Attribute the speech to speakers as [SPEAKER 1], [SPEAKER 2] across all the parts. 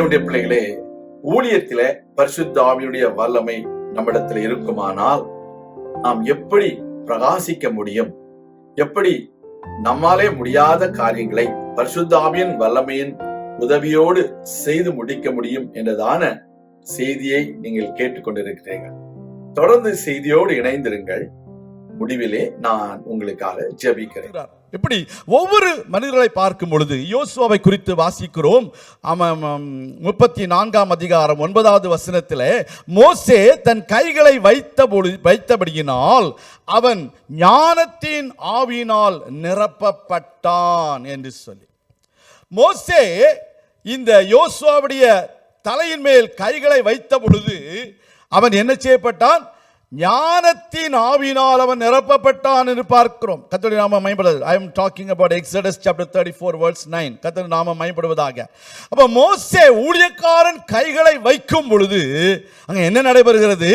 [SPEAKER 1] தேவனுடைய பிள்ளைகளே ஊழியத்தில பரிசுத்த ஆவியுடைய வல்லமை நம்மிடத்தில் இருக்குமானால் நாம் எப்படி பிரகாசிக்க முடியும்? எப்படி நம்மாலே முடியாத காரியங்களை பரிசுத்த ஆவியின் வல்லமையின் உதவியோடு செய்து முடிக்க முடியும் என்றதான செய்தியை நீங்கள் கேட்டுக்கொண்டிருக்கிறீர்கள். தொடர்ந்து செய்தியோடு இணைந்திருங்கள். முடிவிலே நான் உங்களுக்காக ஜபிக்கிறேன்.
[SPEAKER 2] எப்படி ஒவ்வொரு மனிதர்களை பார்க்கும் பொழுது யோசுவாவை குறித்து வாசிக்கிறோம். அவன் முப்பத்தி நான்காம் அதிகாரம் ஒன்பதாவது வசனத்தில் மோசே தன் கைகளை வைத்த பொழுது வைத்தபடியினால் அவன் ஞானத்தின் ஆவியினால் நிரப்பப்பட்டான் என்று சொல்லி. மோசே இந்த யோசுவாவுடைய தலையின் மேல் கைகளை வைத்த பொழுது அவன் என்ன செய்யப்பட்டான்? ஞானத்தின் ஆவினால் அவன் நிரப்பப்பட்டான் என்று பார்க்கிறோம். கத்தோடி நாம மையப்படுவது I am talking about Exodus chapter thirty four verse nine கத்தோடி நாம மயப்படுவதாக அப்ப மோசே ஊழியக்காரன் கைகளை வைக்கும் பொழுது அங்க என்ன நடைபெறுகிறது?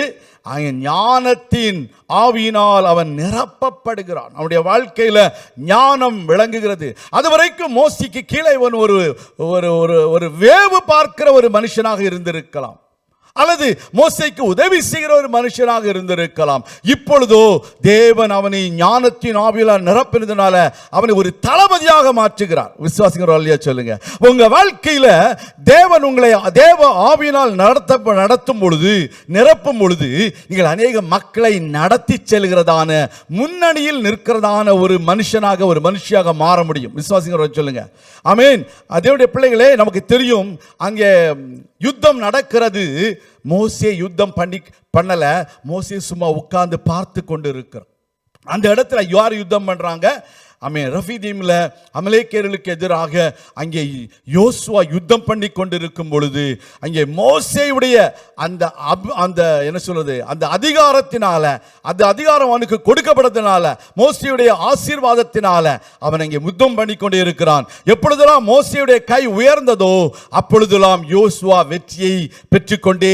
[SPEAKER 2] அங்க ஞானத்தின் ஆவியினால் அவன் நிரப்பப்படுகிறான். அவனுடைய வாழ்க்கையில ஞானம் விளங்குகிறது. அது வரைக்கும் மோசிக்கு கீழே இவன் ஒரு ஒரு ஒரு ஒரு வேவு பார்க்கிற ஒரு மனுஷனாக இருந்திருக்கலாம். அல்லது மோசைக்கு உதவி செய்கிற ஒரு மனுஷனாக இருந்திருக்கலாம். இப்பொழுதோ தேவன் அவனை ஞானத்தின் ஆவியில நிரப்பினதுனால அவனை ஒரு தளபதியாக மாற்றுகிறார். விசுவாசிக்கிற இல்லையா சொல்லுங்க. உங்க வாழ்க்கையில தேவன் உங்களை தேவ ஆவியினால் நடத்த நடத்தும் பொழுது நிரப்பும் பொழுது நீங்கள் அநேக மக்களை நடத்தி செல்கிறதான முன்னணியில் நிற்கிறதான ஒரு மனுஷனாக ஒரு மனுஷியாக மாற முடியும். விசுவாசிக்கிற சொல்லுங்க. ஆமீன். அதேவுடைய பிள்ளைகளே நமக்கு தெரியும் அங்கே யுத்தம் நடக்கிறது. மோசே யுத்தம் பண்ணி பண்ணலை. மோசே சும்மா உட்கார்ந்து பார்த்து கொண்டு இருக்கிறோம் அந்த இடத்துல யார் யுத்தம் பண்ணுறாங்க அமே ரஃபீதீம்ல அமலேக்கேரலுக்கு எதிராக அங்கே யோசுவா யுத்தம் பண்ணி கொண்டிருக்கும் பொழுது அங்கே மோசையுடைய அந்த அப் அந்த என்ன சொல்றது அந்த அதிகாரத்தினால அந்த அதிகாரம் அவனுக்கு கொடுக்கப்பட்டதுனால மோசையுடைய ஆசீர்வாதத்தினால அவன் அங்கே யுத்தம் பண்ணி கொண்டு இருக்கிறான் எப்பொழுதெல்லாம் மோசையுடைய கை உயர்ந்ததோ அப்பொழுதெல்லாம் யோசுவா வெற்றியை பெற்றுக்கொண்டே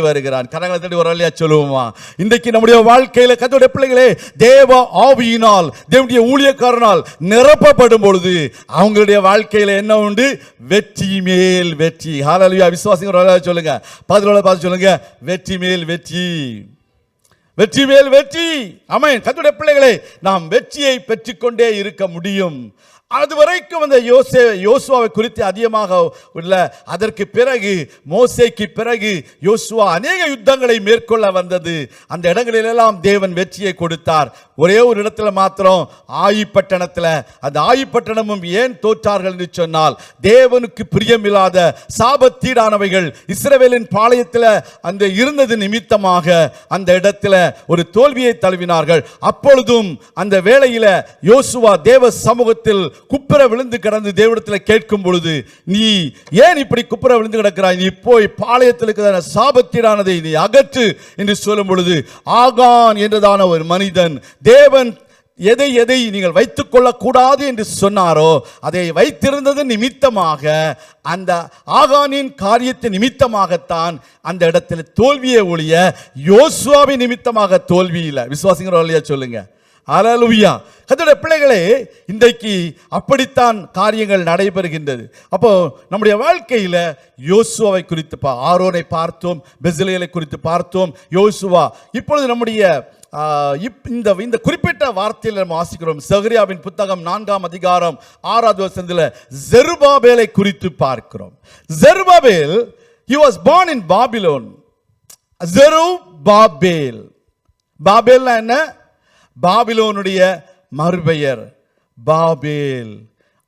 [SPEAKER 2] வருகிறான். கரங்களை தட்டி ஒரு வழியா சொல்லுவோமா? இன்றைக்கு நம்முடைய வாழ்க்கையில கத்தோடைய பிள்ளைகளே தேவ ஆவியினால் தேவனுடைய ஊழியக்காரனால் நிரப்பப்படும் பொழுது அவங்களுடைய வாழ்க்கையில என்ன உண்டு? வெற்றி மேல் வெற்றி. ஹalleluya விசுவாசிங்க சொல்லுங்க. பதினோட பார்த்து சொல்லுங்க. வெற்றி மேல் வெற்றி. வெற்றி மேல் வெற்றி. அமேன் கத்துடைய பிள்ளைகளே நாம் வெற்றியை பெற்றுக்கொண்டே இருக்க முடியும். அது வரைக்கும் அந்த யோசே யோசுவாவை குறித்து அதிகமாக உள்ள அதற்கு பிறகு மோசைக்கு பிறகு யோசுவா அநேக யுத்தங்களை மேற்கொள்ள வந்தது. அந்த இடங்களிலெல்லாம் தேவன் வெற்றியை கொடுத்தார். ஒரே ஒரு இடத்துல மாத்திரம் ஆயிப்பட்டணத்தில் அந்த ஆயிப்பட்டணமும் ஏன் தோற்றார்கள் என்று சொன்னால் தேவனுக்கு பிரியமில்லாத சாபத்தீடானவைகள் இஸ்ரவேலின் பாளையத்தில் அந்த இருந்தது நிமித்தமாக அந்த இடத்துல ஒரு தோல்வியை தழுவினார்கள். அப்பொழுதும் அந்த வேளையில் யோசுவா தேவ சமூகத்தில் குப்புற விழுந்து கிடந்து தேவடத்தில் கேட்கும் பொழுது நீ ஏன் இப்படி குப்புற விழுந்து கிடக்கிறாய்? நீ போய் பாளையத்தில் இருக்கிற சாபத்தீடானதை நீ அகற்று என்று சொல்லும் பொழுது ஆகான் என்றதான ஒரு மனிதன் தேவன் எதை எதை நீங்கள் வைத்துக் கொள்ளக்கூடாது என்று சொன்னாரோ அதை வைத்திருந்தது நிமித்தமாக அந்த ஆகானின் காரியத்தை நிமித்தமாகத்தான் அந்த இடத்துல தோல்வியை ஒழிய யோசுவாவின் நிமித்தமாக தோல்வி இல்லை. விசுவாசிங்கிற இல்லையா? சொல்லுங்க. அலலுவியா கத்தோட பிள்ளைகளே இன்றைக்கு அப்படித்தான் காரியங்கள் நடைபெறுகின்றது. அப்போ நம்முடைய வாழ்க்கையில யோசுவாவை குறித்து பா ஆரோனை பார்த்தோம் பெசிலேலை குறித்து பார்த்தோம். யோசுவா இப்பொழுது நம்முடைய இப்- இந்த இந்த குறிப்பிட்ட வார்த்தையில் நம்ம வாசிக்கிறோம். சஹரியாவின் புத்தகம் நான்காம் அதிகாரம் ஆறாவது வருஷத்தில் ஜெருபாபேலை குறித்து பார்க்கிறோம். Zerubbabel he was born in Babylon Zerubbabel பாபேல்னா என்ன? பாபிலோனுடைய மறுபெயர் பாபேல்.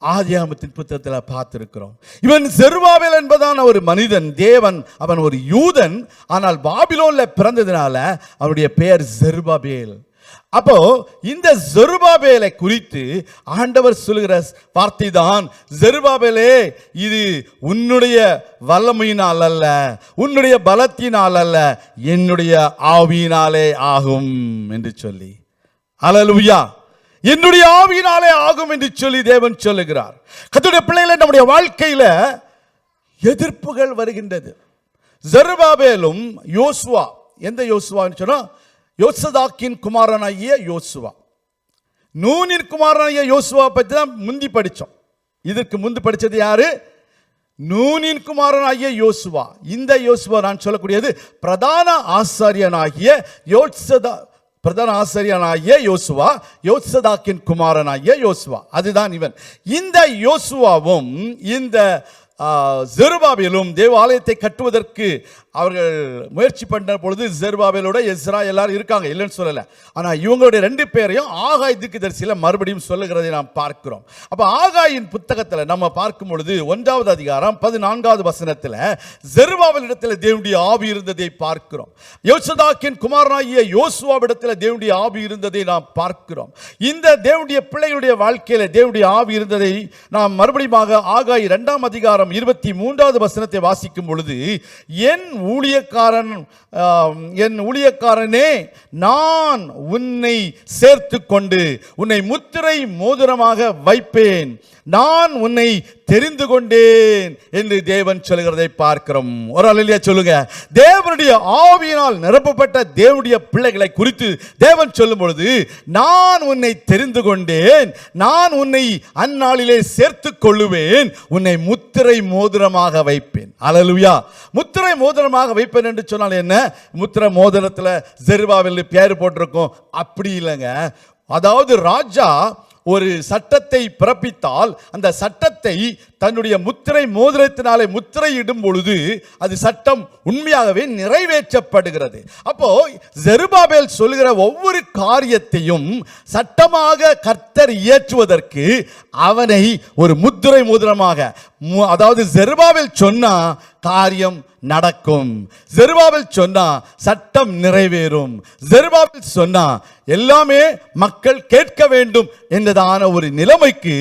[SPEAKER 2] ஆதியாமத்தின் புத்தகத்தில் பார்த்திருக்கிறோம். இவன் செருபாபேல் என்பதான ஒரு மனிதன் தேவன் அவன் ஒரு யூதன். ஆனால் பாபிலோனில் பிறந்ததுனால அவனுடைய பெயர் செருபாபேல். அப்போ இந்த ஜெருபாபேலை குறித்து ஆண்டவர் சொல்லுகிற வார்த்தை தான் ஜெருபாபேலே இது உன்னுடைய வல்லமையினால் அல்ல உன்னுடைய பலத்தினால் அல்ல என்னுடைய ஆவியினாலே ஆகும் என்று சொல்லி. அலலுயா என்னுடைய ஆவியினாலே ஆகும் என்று சொல்லி தேவன் சொல்லுகிறார். கத்துடைய பிள்ளைகளை நம்முடைய வாழ்க்கையில் எதிர்ப்புகள் வருகின்றது. ஜெருபாபேலும் யோசுவா எந்த யோசுவான்னு சொன்னால் யோசதாக்கின் குமாரனாகிய யோசுவா. நூனின் குமாரனாகிய யோசுவா பற்றி தான் முந்தி படித்தோம் இதற்கு முந்தி படித்தது யாரு? நூனின் குமாரனாகிய யோசுவா. இந்த யோசுவா நான் சொல்லக்கூடியது பிரதான ஆசாரியனாகிய யோசதா பிரதான ஆசிரியனாகிய யோசுவா யோத்சதாக்கின் குமாரனாகிய யோசுவா. அதுதான் இவன். இந்த யோசுவாவும் இந்த ஜெருபாபிலும் தேவாலயத்தை கட்டுவதற்கு அவர்கள் முயற்சி பண்ண பொழுது ஜெர்பாபேலோட எஸ்ரா எல்லாரும் இருக்காங்க இல்லைன்னு சொல்லல. ஆனா இவங்களுடைய ரெண்டு பேரையும் ஆகாய் தீர்க்கதரிசியில மறுபடியும் சொல்லுகிறதை நாம் பார்க்கிறோம். அப்போ ஆகாயின் புத்தகத்துல நம்ம பார்க்கும் பொழுது ஒன்றாவது அதிகாரம் பதினான்காவது வசனத்துல இடத்துல தேவனுடைய ஆவி இருந்ததை பார்க்கிறோம். யோசதாக்கின் குமாரனாகிய யோசுவாவிடத்தில் தேவனுடைய ஆவி இருந்ததை நாம் பார்க்கிறோம். இந்த தேவனுடைய பிள்ளைகளுடைய வாழ்க்கையில தேவனுடைய ஆவி இருந்ததை நாம் மறுபடியும் ஆகாய் இரண்டாம் அதிகாரம் இருபத்தி மூன்றாவது வசனத்தை வாசிக்கும் பொழுது என் ஊழியக்காரன் என் ஊழியக்காரனே நான் உன்னை சேர்த்து கொண்டு உன்னை முத்திரை மோதிரமாக வைப்பேன். நான் உன்னை தெரிந்து கொண்டேன் என்று தேவன் சொல்கிறதை பார்க்கிறோம். ஒரு அலையிலே சொல்லுங்க. தேவனுடைய ஆவியினால் நிரப்பப்பட்ட தேவனுடைய பிள்ளைகளை குறித்து தேவன் சொல்லும் பொழுது நான் உன்னை தெரிந்து கொண்டேன். நான் உன்னை அந்நாளிலே சேர்த்து கொள்ளுவேன். உன்னை முத்திரை மோதிரமாக வைப்பேன். அலலுயா முத்திரை மோதிரமாக வைப்பேன் என்று சொன்னால் என்ன? முத்திரை மோதிரத்தில் ஜெருபாவில் பேர் போட்டிருக்கோம். அப்படி இல்லைங்க. அதாவது ராஜா ஒரு சட்டத்தை பிறப்பித்தால் அந்த சட்டத்தை தன்னுடைய முத்திரை மோதிரத்தினாலே முத்திரையிடும் பொழுது அது சட்டம் உண்மையாகவே நிறைவேற்றப்படுகிறது. அப்போ ஜெருபாபேல் சொல்லுகிற ஒவ்வொரு காரியத்தையும் சட்டமாக கர்த்தர் இயற்றுவதற்கு அவனை ஒரு முத்திரை மோதிரமாக மு- அதாவது ஜெருபாபேல் சொன்னா காரியம் நடக்கும். ஜெருபாபேல் சொன்னா சட்டம் நிறைவேறும். ஜெருபாபேல் சொன்னா எல்லாமே மக்கள் கேட்க வேண்டும் என்றதான ஒரு நிலைமைக்கு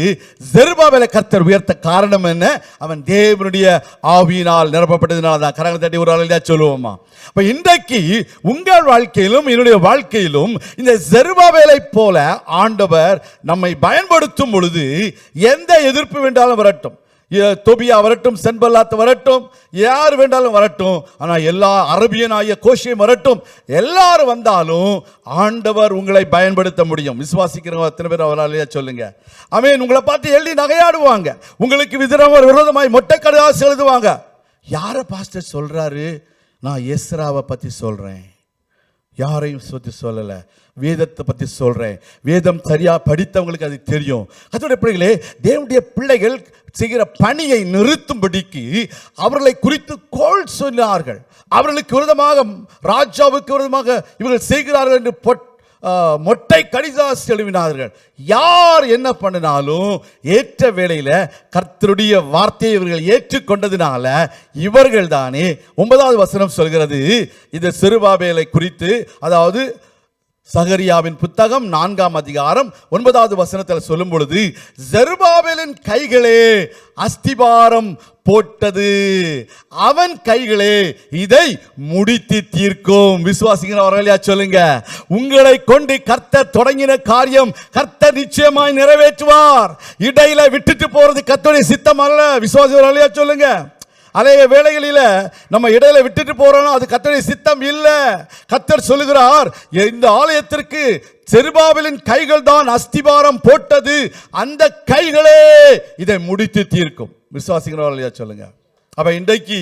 [SPEAKER 2] ஜெருபாபேலை கர்த்தர் உயர்த்த காரணம் என்ன? அவன் தேவனுடைய ஆவியினால் நிரப்பப்பட்டதுனால தான். கரங்களை தட்டி ஒரு ஆளியா சொல்லுவோமா? அப்ப இன்றைக்கு உங்கள் வாழ்க்கையிலும் என்னுடைய வாழ்க்கையிலும் இந்த ஜெருபாபேலை போல ஆண்டவர் நம்மை பயன்படுத்தும் பொழுது எந்த எதிர்ப்பு வேண்டாலும் வரட்டும். தொபியா வரட்டும் சென்பல்லாத்து வரட்டும் யார் வேண்டாலும் வரட்டும் ஆனால் எல்லா அரபியன் ஆகிய கோஷியம் வரட்டும். எல்லாரும் வந்தாலும் ஆண்டவர் உங்களை பயன்படுத்த முடியும். விசுவாசிக்கிறவங்க அத்தனை பேர் அவராலேயே சொல்லுங்க. அவன் உங்களை பார்த்து எழுதி நகையாடுவாங்க. உங்களுக்கு விதரமாக விரோதமாய் மொட்டை கடையாசு எழுதுவாங்க. யாரை பாஸ்டர் சொல்கிறாரு நான் எஸ்ராவை பற்றி சொல்கிறேன் யாரையும் சுற்றி சொல்லலை. வேதத்தை பற்றி சொல்கிறேன் வேதம் சரியாக படித்தவங்களுக்கு அது தெரியும். அதோட பிள்ளைகளே தேவனுடைய பிள்ளைகள் செய்கிற பணியை நிறுத்தும்படிக்கு அவர்களை குறித்து கோல் சொன்னார்கள். அவர்களுக்கு விரோதமாக ராஜாவுக்கு விரோதமாக இவர்கள் செய்கிறார்கள் என்று பொட் மொட்டை கடிதாஸ் எழுவினார்கள் யார் என்ன பண்ணினாலும் ஏற்ற வேளையில் கர்த்தருடைய வார்த்தையை இவர்கள் ஏற்றுக்கொண்டதினால இவர்கள் தானே ஒன்பதாவது வசனம் சொல்கிறது. இந்த சிறுபாபேலை குறித்து அதாவது சகரியாவின் புத்தகம் நான்காம் அதிகாரம் ஒன்பதாவது வசனத்தில் சொல்லும் பொழுது ஜெருபாபேலின் கைகளே அஸ்திபாரம் போட்டது. அவன் கைகளே இதை முடித்து தீர்க்கும். விசுவாசிக்கிறவர்களா சொல்லுங்க. உங்களை கொண்டு கர்த்தர் தொடங்கின காரியம் கர்த்தர் நிச்சயமாய் நிறைவேற்றுவார். இடையில விட்டுட்டு போறது கர்த்தருடைய சித்தம் அல்ல. விசுவாசிக்கிறவர்களா சொல்லுங்க. அநேக வேலைகளில் நம்ம இடையில விட்டுட்டு போறோம் அது கர்த்தருடைய சித்தம் இல்லை. கர்த்தர் சொல்லுகிறார் இந்த ஆலயத்திற்கு செருபாவிலின் கைகள் தான் அஸ்திபாரம் போட்டது. அந்த கைகளே இதை முடித்து தீர்க்கும். விசுவாசிக்கிறவர்களையா சொல்லுங்க. அப்ப இன்றைக்கு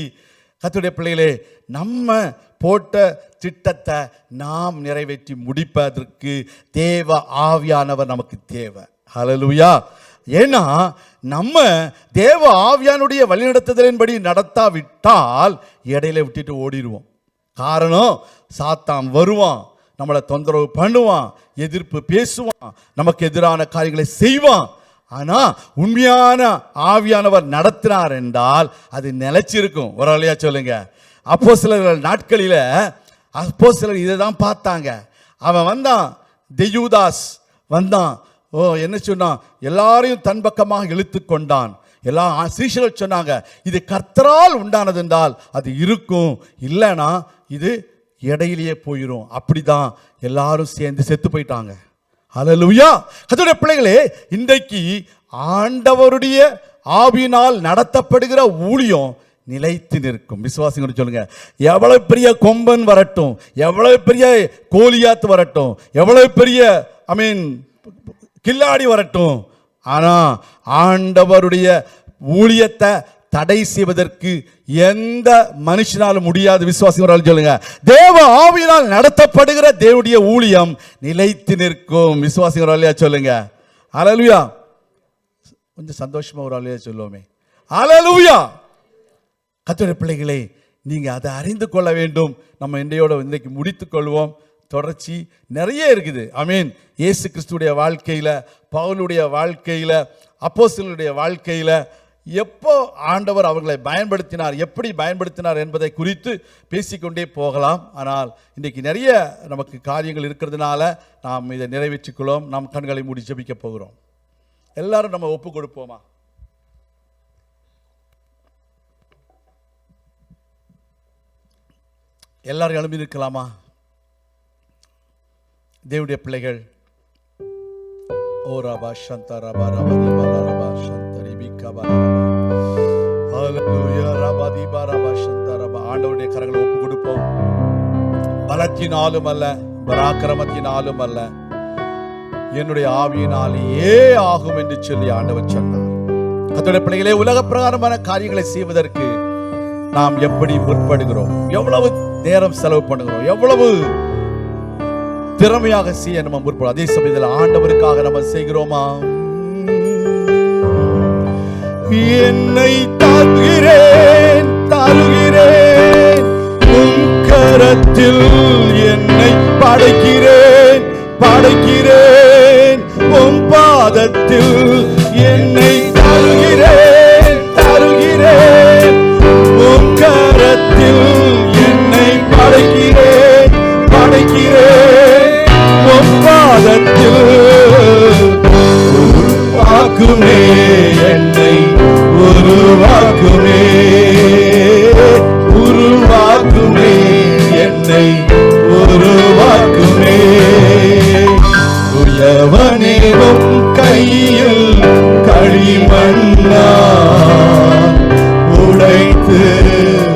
[SPEAKER 2] கத்துடைய பிள்ளைகளே நம்ம போட்ட திட்டத்தை நாம் நிறைவேற்றி முடிப்பதற்கு தேவ ஆவியானவர் நமக்கு தேவை. ஹலலுயா ஏன்னா நம்ம தேவ ஆவியானுடைய வழிநடத்துதலின்படி நடத்தாவிட்டால் இடையில விட்டுட்டு ஓடிடுவோம். காரணம் சாத்தான் வருவான் நம்மளை தொந்தரவு பண்ணுவான் எதிர்ப்பு பேசுவான் நமக்கு எதிரான காரியங்களை செய்வான். ஆனால் உண்மையான ஆவியானவர் நடத்தினார் என்றால் அது நிலைச்சிருக்கும். ஒரு ஆளையா சொல்லுங்க. அப்போ சில நாட்களில் அப்போ சிலர் இதை தான் பார்த்தாங்க. அவன் வந்தான். தெயூதாஸ் வந்தான். ஓ என்ன சொன்னான் எல்லாரையும் தன் பக்கமாக இழுத்து கொண்டான். எல்லா சீஷர்கள் சொன்னாங்க இது கர்த்தரால் உண்டானது என்றால் அது இருக்கும். இல்லைனா இது இடையிலேயே போயிடும் அப்படிதான் எல்லாரும் சேர்ந்து செத்து போயிட்டாங்க. அலலுயா கர்த்தருடைய பிள்ளைகளே இன்றைக்கு ஆண்டவருடைய ஆவியினால் நடத்தப்படுகிற ஊழியம் நிலைத்து நிற்கும். விசுவாசிங்க சொல்லுங்க எவ்வளவு பெரிய கொம்பன் வரட்டும் எவ்வளவு பெரிய கோலியாத்து வரட்டும் எவ்வளவு பெரிய ஐ மீன் கில்லாடி வரட்டும். ஆனால் ஆண்டவருடைய ஊழியத்தை தடை செய்வதற்கு எந்த மனுஷனாலும் முடியாது. விசுவாசிகள் சொல்லுங்க. தேவ ஆவியினால் நடத்தப்படுகிற தேவடைய ஊழியம் நிலைத்து நிற்கும். விசுவாசிகள் சொல்லுங்க. அலலுயா கொஞ்சம் சந்தோஷமா ஒரு ஆளையா சொல்லுவோமே. அலலுயா கத்துடைய பிள்ளைகளே நீங்கள் அதை அறிந்து கொள்ள வேண்டும். நம்ம இன்றையோட இன்றைக்கு முடித்துக் கொள்வோம். தொடர்ச்சி நிறைய இருக்குது. ஐ இயேசு கிறிஸ்துடைய வாழ்க்கையில் பவுலுடைய வாழ்க்கையில் அப்போஸ்தலருடைய வாழ்க்கையில் எப்போ ஆண்டவர் அவர்களை பயன்படுத்தினார் எப்படி பயன்படுத்தினார் என்பதை குறித்து பேசிக்கொண்டே போகலாம். ஆனால் இன்றைக்கு நிறைய நமக்கு காரியங்கள் இருக்கிறதுனால நாம் இதை நிறைவேற்றிக்கொள்வோம். நாம் கண்களை மூடி ஜபிக்க போகிறோம். எல்லாரும் நம்ம ஒப்பு கொடுப்போமா? எல்லாரும் எழுப்பி நிற்கலாமா? தேவடைய பிள்ளைகள். ஓ ரபா சந்தா ரபா ரபா தீபா ரபா சந்தரி பிகா ஹalleluya ரபா தீபா ரபா சந்தா ரபா. ஆண்டவருடைய கரங்களை ஒப்பு கொடுப்போம் பலத்தினாலும் அல்ல பராக்கிரமத்தினாலும் அல்ல என்னுடைய ஆவியினாலேயே ஆகும் என்று சொல்லி ஆண்டவர் சொன்னார். கர்த்தருடைய பிள்ளைகளே உலக பிரகாரமான காரியங்களை செய்வதற்கு நாம் எப்படி முற்படுகிறோம் எவ்வளவு நேரம் செலவு பண்ணுகிறோம்? எவ்வளவு திறமையாக செய்ய நம்ம முற்படும். அதே சமயத்தில் ஆண்டவருக்காக நம்ம செய்கிறோமா? என்னை தாங்குகிறேன் தருகிறேன் உன் கரத்தில் என்னை படைக்கிறேன் படைக்கிறேன். உன் பாதத்தில் என்னை உருவாக்குமே என்னை உருவாக்குமே. உருவாக்குமே என்னை உருவாக்குமே. உயவனேவும் கையில் களிமண்ணா. உடைத்து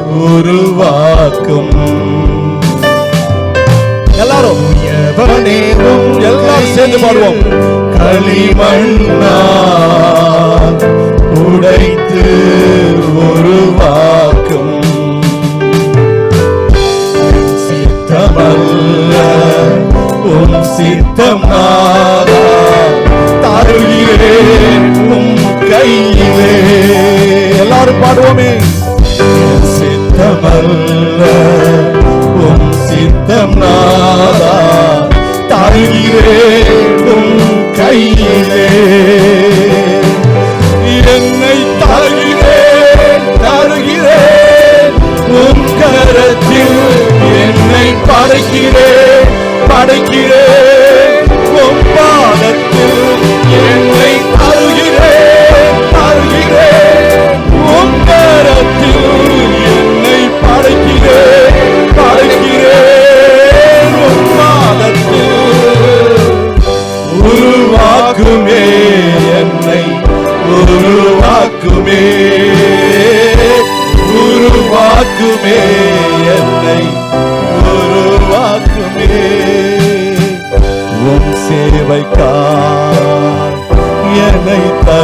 [SPEAKER 2] உருவாக்கும். எல்லாரும் எவனேவும் எல்லாரும் சேர்ந்து பாடுவோம். களிமண்ணா உடைத்து உருவாக்கும் என் சித்தமல்ல உன் சித்தம் நாதா தருகிறேன் உம் கையிலே. எல்லாரும் பாடுவோமே. சித்தமல்ல உன் சித்தம் நாதா தருகிறேன் உம் கையிலே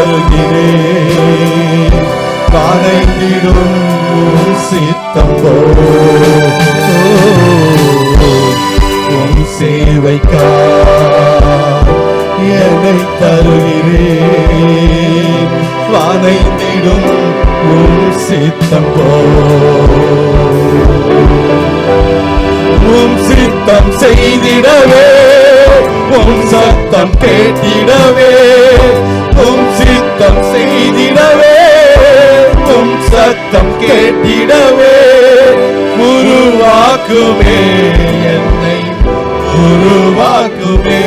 [SPEAKER 2] வருகிறேன் வணங்கிடும் சித்தம் உன் சேவைக்காய் என்னை தருகிறேன் வணைந்திடும் உன் சித்தம் உம் சித்தம் செய்திடவே. உம் சத்தம் கேட்டிடவே உம் சித்தம் செய்திடவே உம் சத்தம் கேட்டிடவே உருவாக்குமே என்னை உருவாக்குமே.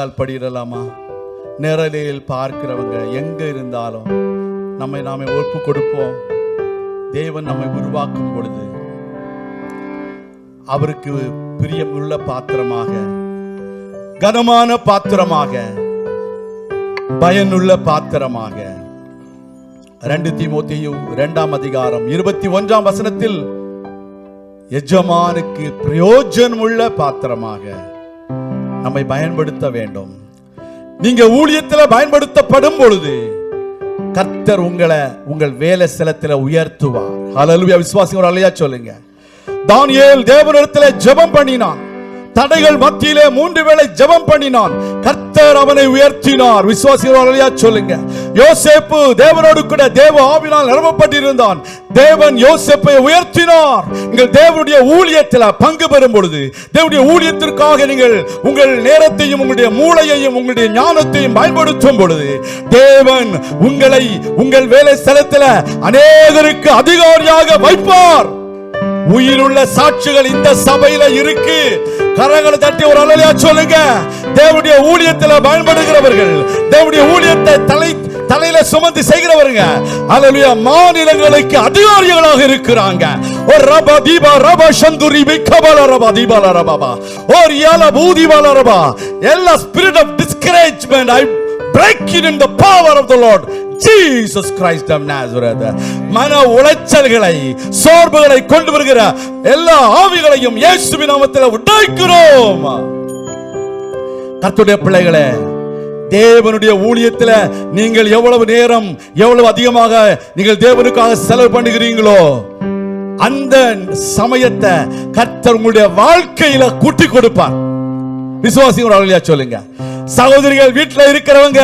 [SPEAKER 2] முழங்கால் படிடலாமா? நேரலையில் பார்க்கிறவங்க எங்க இருந்தாலும் நம்மை நாமே ஒப்பு கொடுப்போம். தேவன் நம்மை உருவாக்கும் பொழுது. அவருக்கு பிரியமுள்ள பாத்திரமாக கனமான பாத்திரமாக பயனுள்ள பாத்திரமாக. ரெண்டு தீமோத்தேயு இரண்டாம் அதிகாரம் இருபத்தி ஒன்றாம் வசனத்தில் எஜமானுக்கு பிரயோஜனமுள்ள பாத்திரமாக. நம்மை பயன்படுத்த வேண்டும். நீங்க ஊழியத்தில் பயன்படுத்தப்படும் பொழுது கர்த்தர் உங்களை உங்கள் வேலை சிலத்தில் உயர்த்துவார். ஹalleluya விசுவாசிங்க ஒரு அல்லையா சொல்லுங்க. தானியல் தேவனிடத்தில் ஜெபம் பண்ணினான். தடைகள் மத்தியிலே மூன்று வேளை ஜெபம் பண்ணினான். கர்த்தர் அவனை உயர்த்தினார். விசுவாசியா சொல்லுங்க. யோசேப்பு தேவனோடு கூட தேவ ஆவினால் நிரப்பப்பட்டிருந்தான். தேவன் யோசேப்பை உயர்த்தினார். நீங்கள் தேவனுடைய ஊழியத்தில் பங்கு பெறும் பொழுது தேவனுடைய ஊழியத்திற்காக நீங்கள் உங்கள் நேரத்தையும் உங்களுடைய மூளையையும் உங்களுடைய ஞானத்தையும் பயன்படுத்தும் பொழுது தேவன் உங்களை உங்கள் வேலை ஸ்தலத்தில் அநேகருக்கு அதிகாரியாக வைப்பார். உயிருள்ள சாட்சிகள் இந்த சபையில இருக்கு. கரங்களை தட்டி ஒரு அலையா சொல்லுங்க. தேவனுடைய ஊழியத்தில் பயன்படுகிறவர்கள் தேவனுடைய ஊழியத்தை தலை தலையில சுமந்து செய்கிறவருங்க. அதனுடைய மாநிலங்களுக்கு அதிகாரிகளாக இருக்கிறாங்க. ஒரு ரபா தீபா ரபா சந்துரி விக்கபல ரபா தீபால ரபாபா ஒரு யால பூதிபால ரபா. எல்லா spirit of discouragement I break in the power of the Lord Jesus Christ Christ மன உளைச்சல்களை சோர்வுகளை கொண்டு வருகிற எல்லா ஆவிகளையும் இயேசுவின் நாமத்தில் உடைக்கிறோம் கர்த்தருடைய பிள்ளைகளே தேவனுடைய ஊழியத்தில் நீங்கள் எவ்வளவு நேரம் எவ்வளவு அதிகமாக நீங்கள் தேவனுக்காக செலவு பண்ணுகிறீங்களோ அந்த சமயத்தை கர்த்தர் உங்களுடைய வாழ்க்கையில கூட்டி கொடுப்பார். விசுவாசிகள் சொல்லுங்க. சகோதரிகள் வீட்டில் இருக்கிறவங்க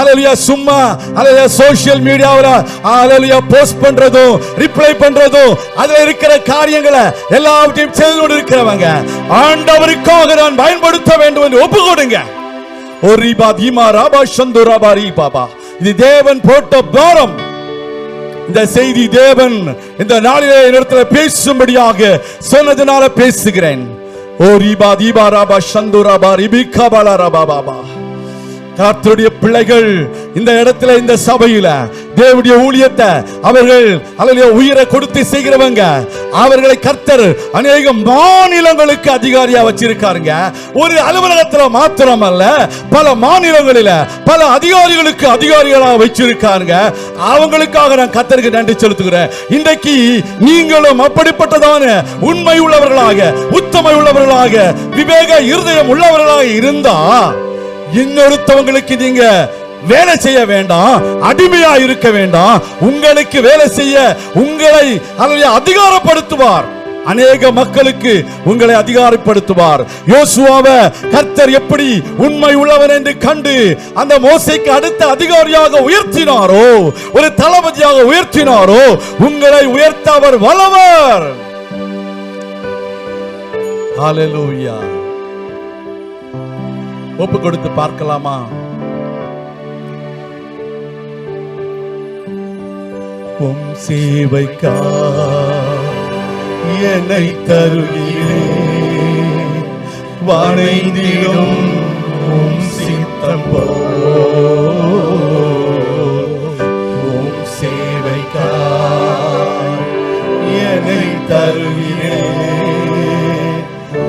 [SPEAKER 2] அலலியா சும்மா அலையா சோசியல் மீடியாவில் அலலியா போஸ்ட் பண்றதும் ரிப்ளை பண்றதும் அதுல இருக்கிற காரியங்களை எல்லாவற்றையும் செய்து கொண்டு இருக்கிறவங்க. ஆண்டவருக்காக நான் பயன்படுத்த வேண்டும் என்று ஒப்பு கொடுங்க ஒரு ரீபா தீமா ராபா சந்து ராபா ரீ பாபா இது தேவன் போட்ட பாரம். இந்த செய்தி தேவன் இந்த நாளிலே இடத்துல பேசும்படியாக சொன்னதுனால பேசுகிறேன். ஓ ரீபா தீபா ராபா சந்து ராபா ரிபிகா பாலா ராபா பாபா கர்த்தருடைய பிள்ளைகள் இந்த இடத்துல இந்த சபையில. தேவனுடைய ஊழியத்தை அவர்கள் அவர்களுடைய உயிரை கொடுத்து செய்கிறவங்க. அவர்களை கர்த்தர் அநேக மாநிலங்களுக்கு அதிகாரியா வச்சிருக்காருங்க. ஒரு அலுவலகத்துல மாத்திரம் அல்ல பல மாநிலங்களில பல அதிகாரிகளுக்கு அதிகாரிகளாக வச்சிருக்காருங்க. அவங்களுக்காக நான் கர்த்தருக்கு நன்றி செலுத்துகிறேன். இன்றைக்கு நீங்களும் அப்படிப்பட்டதான உண்மை உள்ளவர்களாக உத்தமை உள்ளவர்களாக விவேக இருதயம் உள்ளவர்களாக இருந்தா இன்னொருத்தவங்களுக்கு நீங்க வேலை செய்ய வேண்டாம் அடிமையா இருக்க வேண்டாம் உங்களுக்கு வேலை செய்ய உங்களை அதிகாரப்படுத்துவார். அநேக மக்களுக்கு உங்களை அதிகாரப்படுத்துவார். யோசுவாவை கர்த்தர் எப்படி உண்மை உள்ளவன் என்று கண்டு அந்த மோசைக்கு அடுத்த அதிகாரியாக உயர்த்தினாரோ ஒரு தளபதியாக உயர்த்தினாரோ உங்களை உயர்த்த அவர் வல்லவர். Hallelujah. ஒப்பு கொடுத்து பார்க்கலாமா? உம் சேவைக்கா என்னை தருகிறே வரைந்திடும் உம் சித்தம் போ. உம் சேவைக்கா என்னை தருகிறே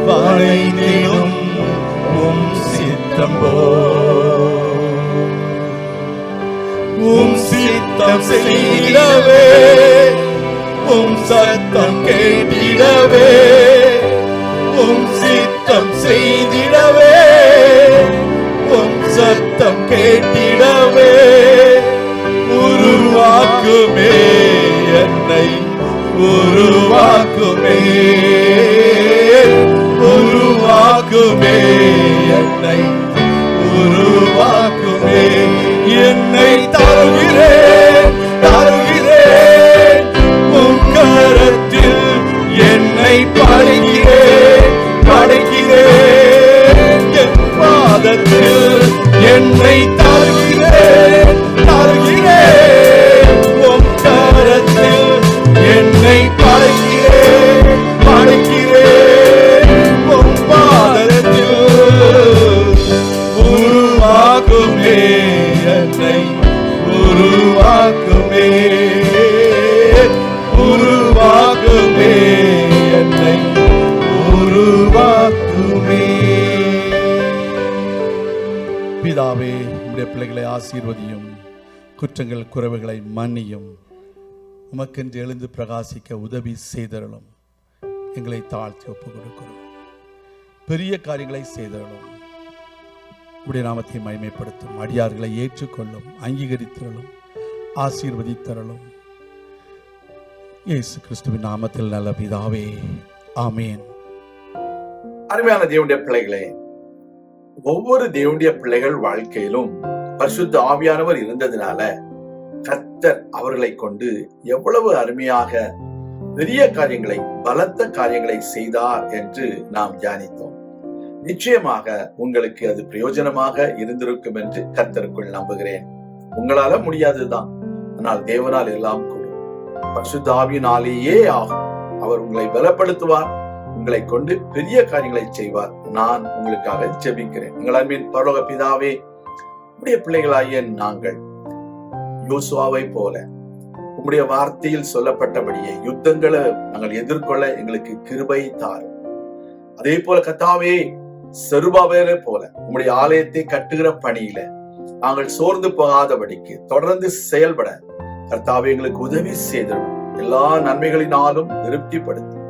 [SPEAKER 2] வரை உம் சித்தம் செய்திடவே உம் சத்தம் கேட்டிடவே உம் சித்தம் செய்திடவே உம் சத்தம் கேட்டிடவே உருவாக்குமே என்னை உருவாக்குமே உருவாக்குமே. என்னை தருகிறேன் தருகிறேன். உம் கரத்தில் என்னை படைக்கிறேன் படைக்கிறேன். உம் பாதத்தில் உருவாக்குமே என்னை உருவாக்குமே. பிதாவே உடைய பிள்ளைகளை ஆசீர்வதியும் குற்றங்கள் குறைவுகளை மன்னியும். உமக்கென்று எழுந்து பிரகாசிக்க உதவி செய்தரலும் எங்களை தாழ்த்தி ஒப்பு கொடுக்கிறோம். பெரிய காரியங்களை செய்தரலும் உடைய நாமத்தை மகிமைப்படுத்தும். அடியார்களை ஏற்றுக்கொள்ளும். அங்கீகரித்தரலும் ஆசீர்வதித்தரலும் இயேசு கிறிஸ்துவின் நாமத்தில் நல்ல பிதாவே. ஆமேன்.
[SPEAKER 1] அருமையான தேவனுடைய பிள்ளைகளே ஒவ்வொரு தேவனுடைய பிள்ளைகள் வாழ்க்கையிலும் பரிசுத்த ஆவியானவர் இருந்ததுனால கர்த்தர் அவர்களை கொண்டு எவ்வளவு அருமையாக பெரிய காரியங்களை பலத்த காரியங்களை செய்தார் என்று நாம் தியானித்தோம். நிச்சயமாக உங்களுக்கு அது பிரயோஜனமாக இருந்திருக்கும் என்று கர்த்தருக்குள் நம்புகிறேன். உங்களால முடியாதுதான். ஆனால் தேவனால் எல்லாம் கூடும். பரிசுத்தாவியினாலேயே ஆகும். அவர் உங்களை பலப்படுத்துவார் உங்களை கொண்டு பெரிய காரியங்களை செய்வார். நான் உங்களுக்காக ஜெபிக்கிறேன். உங்கள் அன்பின் பரலோக பிதாவே உடைய பிள்ளைகளாகிய நாங்கள் யோசுவாவை போல உங்களுடைய வார்த்தையில் சொல்லப்பட்டபடியே யுத்தங்களை நாங்கள் எதிர்கொள்ள எங்களுக்கு கிருபை தாரும். அதே போல கத்தாவே செருபாவேலை போல உங்களுடைய ஆலயத்தை கட்டுகிற பணியில நாங்கள் சோர்ந்து போகாதபடிக்கு தொடர்ந்து செயல்பட கர்த்தாவே எங்களுக்கு உதவி செய்திடும் எல்லா நன்மைகளினாலும் திருப்திப்படுத்தும்.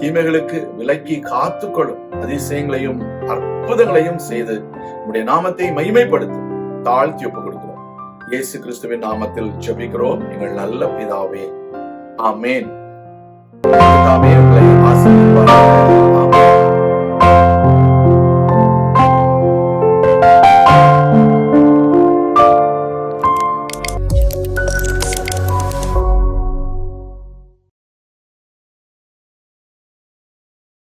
[SPEAKER 1] தீமைகளுக்கு விலக்கி காத்துக்கொள்ளும் அதிசயங்களையும் அற்புதங்களையும் செய்து உடைய நாமத்தை மகிமைப்படுத்தும். தாழ்த்தி ஒப்புக் கொடுக்கிறோம் இயேசு கிறிஸ்துவின் நாமத்தில் ஜபிக்கிறோம். எங்கள் நல்ல பிதாவே. ஆமேன். பிதாவே உங்களை